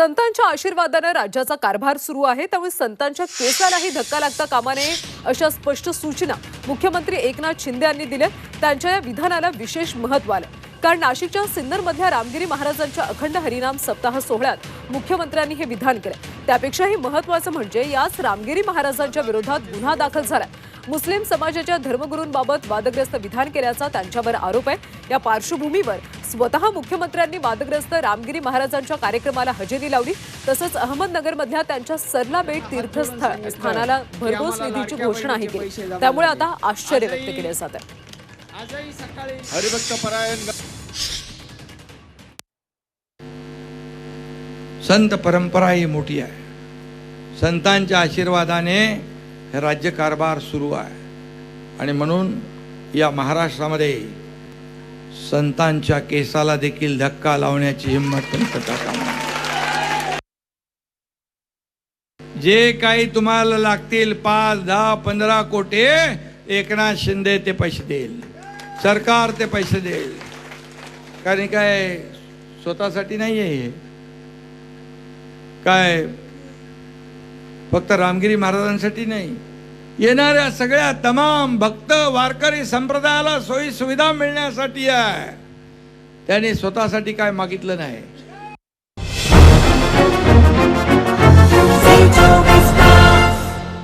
संतांच्या आशीर्वादानं राज्याचा कारभार सुरू आहे त्यामुळे संतांच्या केसालाही धक्का लागता कामा नये अशा स्पष्ट सूचना मुख्यमंत्री एकनाथ शिंदे यांनी दिल्या त्यांच्या या विधानाला विशेष महत्त्व आलं. कारण नाशिकच्या सिन्नरमधल्या रामगिरी महाराजांच्या अखंड हरिनाम सप्ताह सोहळ्यात मुख्यमंत्र्यांनी हे विधान केलं. त्यापेक्षाही महत्वाचं म्हणजे याच रामगिरी महाराजांच्या विरोधात गुन्हा दाखल झाला. मुस्लिम समाजाच्या धर्मगुरूंबाबत वादग्रस्त विधान केल्याचा त्यांच्यावर आरोप आहे. या पार्श्वभूमीवर स्वतः मुख्यमंत्र्यांनी वादग्रस्त रामगिरी महाराजांच्या कार्यक्रमाला हजेरी लावली. तसंच अहमदनगरमधल्या त्यांच्या सरला बेट तीर्थस्थळ स्थानाला भरघोस निधीची घोषणाही केली. त्यामुळे आता आश्चर्य व्यक्त केलं जात. आहे आजही सकाळी हरिभक्त परायण संत परंपरा ही मोठी आहे. संतांच्या आशीर्वादाने राज्यकारभार सुरू आहे. आणि म्हणून या महाराष्ट्रामध्ये संतांच्या केसाला देखील धक्का लावण्याची हिंमत पण करता कामा जे काही तुम्हाला लागतील पाच दहा पंधरा कोटी एकनाथ शिंदे ते पैसे देईल. सरकार ते पैसे देईल. कारण काय स्वतःसाठी नाही आहे काय फक्त रामगिरी महाराजांसाठी नाही. येणाऱ्या सगळ्या तमाम भक्त वारकरी संप्रदायाला सोयी सुविधा मिळण्यासाठी आहे. त्याने स्वतःसाठी काय मागितलं नाही?